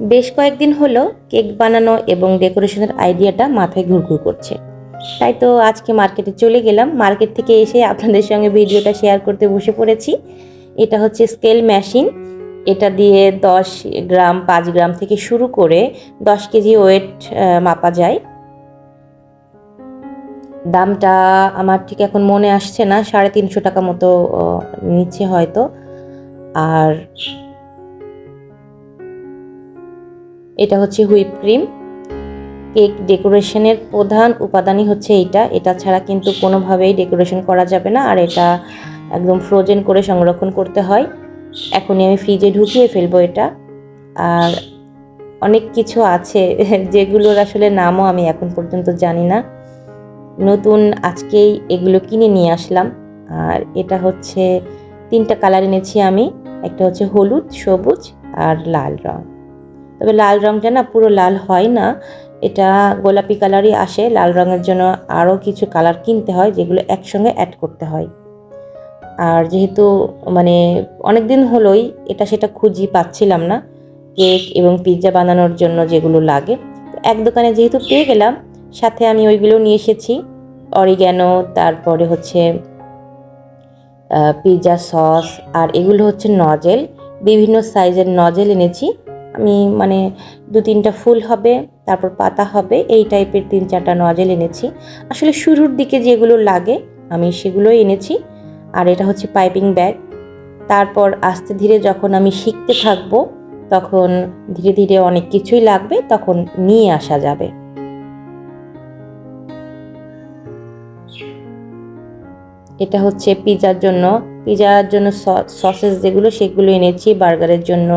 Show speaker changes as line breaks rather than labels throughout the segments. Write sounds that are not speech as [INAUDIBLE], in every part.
বেশ কয়েকদিন হলো কেক বানানো এবং ডেকোরেশনের আইডিয়াটা মাথায় ঘুরঘুর করছে। তাই তো আজকে মার্কেটে চলে গেলাম। মার্কেট থেকে এসে আপনাদের সঙ্গে ভিডিওটা শেয়ার করতে বসে পড়েছি। এটা হচ্ছে স্কেল মেশিন। এটা দিয়ে দশ গ্রাম, পাঁচ গ্রাম থেকে শুরু করে দশ কেজি ওয়েট মাপা যায়। দামটা আমার ঠিক এখন মনে আসছে না, সাড়ে তিনশো টাকা মতো নিচ্ছে হয়তো। আর এটা হচ্ছে হুইপ ক্রিম। কেক ডেকোরেশনের প্রধান উপাদানই হচ্ছে এইটা। এটা ছাড়া কিন্তু কোনোভাবেই ডেকোরেশন করা যাবে না, আর এটা একদম ফ্রোজেন করে সংরক্ষণ করতে হয়। এখনই আমি ফ্রিজে ঢুকিয়ে ফেলব এটা। আর অনেক কিছু আছে, [LAUGHS] যেগুলোর আসলে নামও আমি এখন পর্যন্ত জানি না। নতুন আজকেই এগুলো কিনে নিয়ে আসলাম। আর এটা হচ্ছে তিনটা কালার এনেছি আমি। একটা হচ্ছে হলুদ, সবুজ আর লাল রং। তবে লাল রংটা না পুরো লাল হয় না। এটা গোলাপি কালারই আসে। লাল রঙের জন্য আরও কিছু কালার কিনতে হয় যেগুলো একসঙ্গে অ্যাড করতে হয়। আর যেহেতু মানে অনেক দিন হলোই এটা সেটা খুঁজি পাচ্ছিলাম না। কেক এবং পিৎজা বানানোর জন্য যেগুলো লাগে। এক দোকানে যেহেতু পেয়ে গেলাম, সাথে আমি ওইগুলো নিয়ে এসেছি। অরিগ্যানো, তারপরে হচ্ছে পিৎজা সস, আর এগুলো হচ্ছে নজেল। বিভিন্ন সাইজের নজেল এনেছি। আমি মানে দু তিনটা ফুল হবে, তারপর পাতা হবে, এই টাইপের তিন চারটা নজেল এনেছি। আসলে শুরুর দিকে যেগুলো লাগে, আমি সেগুলোই এনেছি। আর এটা হচ্ছে পাইপিং ব্যাগ তারপর আস্তে ধীরে যখন আমি শিখতে থাকব, তখন ধীরে ধীরে অনেক কিছুই লাগবে, তখন নিয়ে আসা যাবে। এটা হচ্ছে পিজার জন্য। পিজার জন্য সসেস যেগুলো, সেগুলো এনেছি বার্গারের জন্য।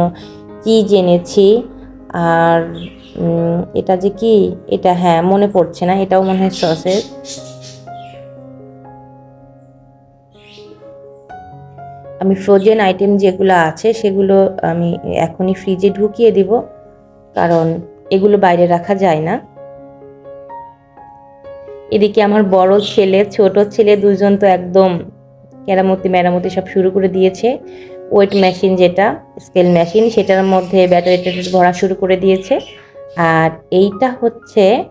চিজ জেনেছি? আর এটা যে কি? এটা হ্যাঁ মনে পড়ছে না, এটাও মনে হয় সসেস আমি ফ্রোজেন আইটেম যেগুলো আছে, সেগুলো আমি এখনই ফ্রিজে ঢুকিয়ে দিব, কারণ এগুলো বাইরে রাখা যায় না। এদিকে আমার বড় ছেলে, ছোট ছেলে দুজন তো একদম কেরামতি মেরামতি সব শুরু করে দিয়েছে। ওয়েট মেশিন যেটা, স্কেল মেশিন, সেটার মধ্যে ব্যাটারি ট্যাটারি ভরা শুরু করে দিয়েছে। আর এইটা হচ্ছে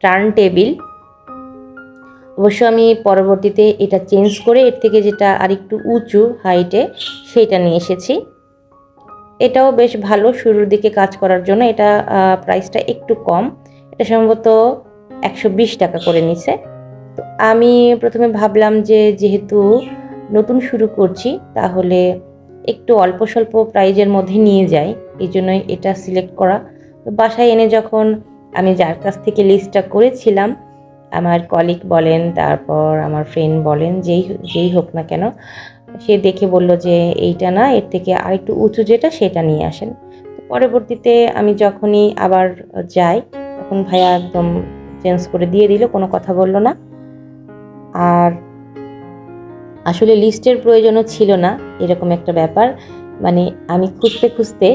টার্ন টেবিল অবশ্য আমি পরবর্তীতে এটা চেঞ্জ করে এর থেকে যেটা আরেকটু উঁচু হাইটে সেটা নিয়ে এসেছি। এটাও বেশ ভালো শুরুর দিকে কাজ করার জন্য। এটা প্রাইসটা একটু কম। এটা সম্ভবত একশো বিশ টাকা করে নিছে। আমি প্রথমে ভাবলাম যে যেহেতু নতুন শুরু করছি, তাহলে একটু অল্প স্বল্প প্রাইজের মধ্যে নিয়ে যাই এই জন্যই এটা সিলেক্ট করা। তো বাসায় এনে যখন আমি যার কাছ থেকে লিস্টটা করেছিলাম, আমার কলিগ বলেন, তারপর আমার ফ্রেন্ড বলেন, যেই যেই হোক না কেন, সে দেখে বলল যে এইটা না, এর থেকে আরেকটু উঁচু যেটা, সেটা নিয়ে আসেন। পরবর্তীতে আমি যখনই আবার যাই, তখন ভাইয়া একদম চেঞ্জ করে দিয়ে দিল, কোনো কথা বলল না। আর আসলে লিস্টের প্রয়োজনও ছিল না, এরকম একটা ব্যাপার। মানে আমি খুঁজতে খুঁজতে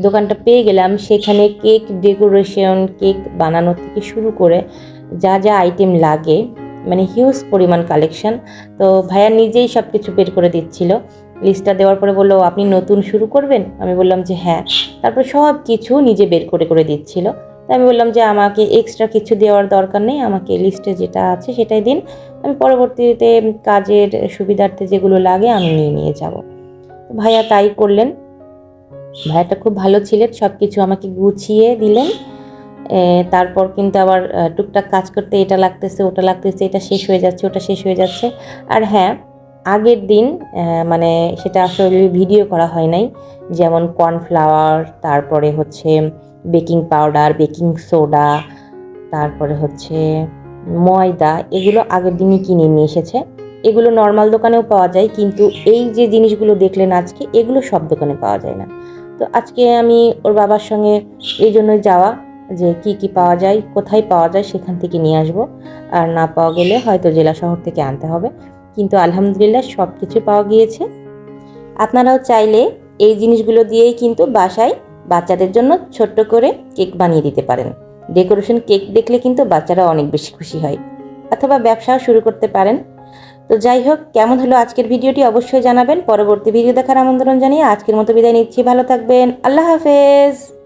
দোকানটা পেয়ে গেলাম, সেখানে কেক ডেকোরেশন, কেক বানানো থেকে শুরু করে যা যা আইটেম লাগে মানে হিউজ পরিমাণ কালেকশন। তো ভাইয়া নিজেই সব কিছু বের করে দিচ্ছিল। লিস্টটা দেওয়ার পরে বলল, আপনি নতুন শুরু করবেন? আমি বললাম যে হ্যাঁ। তারপর সব কিছু নিজে বের করে করে দিচ্ছিল। আমি বললাম যে আমাকে এক্সট্রা কিছু দেওয়ার দরকার নেই, আমাকে লিস্টে যেটা আছে সেটাই দিন। আমি পরবর্তীতে কাজের সুবিধার্থে যেগুলো লাগে আমি নিয়ে নিয়ে যাব। ভাইয়া তাই করলেন। ভাইয়াটা খুব ভালো ছিলেন সব কিছু আমাকে গুছিয়ে দিলেন। তারপর কিন্তু আবার টুকটাক কাজ করতে এটা লাগতেছে, ওটা লাগতেছে, এটা শেষ হয়ে যাচ্ছে, ওটা শেষ হয়ে যাচ্ছে। আর হ্যাঁ আগের দিন মানে সেটা আসলে ভিডিও করা হয় নাই। যেমন কর্নফ্লাওয়ার তারপরে হচ্ছে বেকিং পাউডার বেকিং সোডা তারপরে হচ্ছে ময়দা, এগুলো আগের দিনই কিনে নিয়ে এসেছে। এগুলো নর্মাল দোকানেও পাওয়া যায়, কিন্তু এই যে জিনিসগুলো দেখলেন আজকে, এগুলো সব দোকানে পাওয়া যায় না। তো আজকে আমি ওর বাবার সঙ্গে এই জন্যই যাওয়া, যে কি কি পাওয়া যায়, কোথায় পাওয়া যায়, সেখান থেকে নিয়ে আসব। আর না পাওয়া গেলে হয়তো জেলা শহর থেকে আনতে হবে। কিন্তু আলহামদুলিল্লাহ সব কিছু পাওয়া গিয়েছে। আপনারাও চাইলে এই জিনিসগুলো দিয়েই কিন্তু বাসায় বাচ্চাদের জন্য ছোট্ট করে কেক বানিয়ে দিতে পারেন। ডেকোরেশন কেক দেখলে কিন্তু বাচ্চারা অনেক বেশি খুশি হয় অথবা ব্যবসাও শুরু করতে পারেন। তো যাই হোক, কেমন হলো আজকের ভিডিওটি অবশ্যই জানাবেন। পরবর্তী ভিডিও দেখার আমন্ত্রণ জানিয়ে আজকের মতো বিদায় নিচ্ছি। ভালো থাকবেন। আল্লাহ হাফেজ।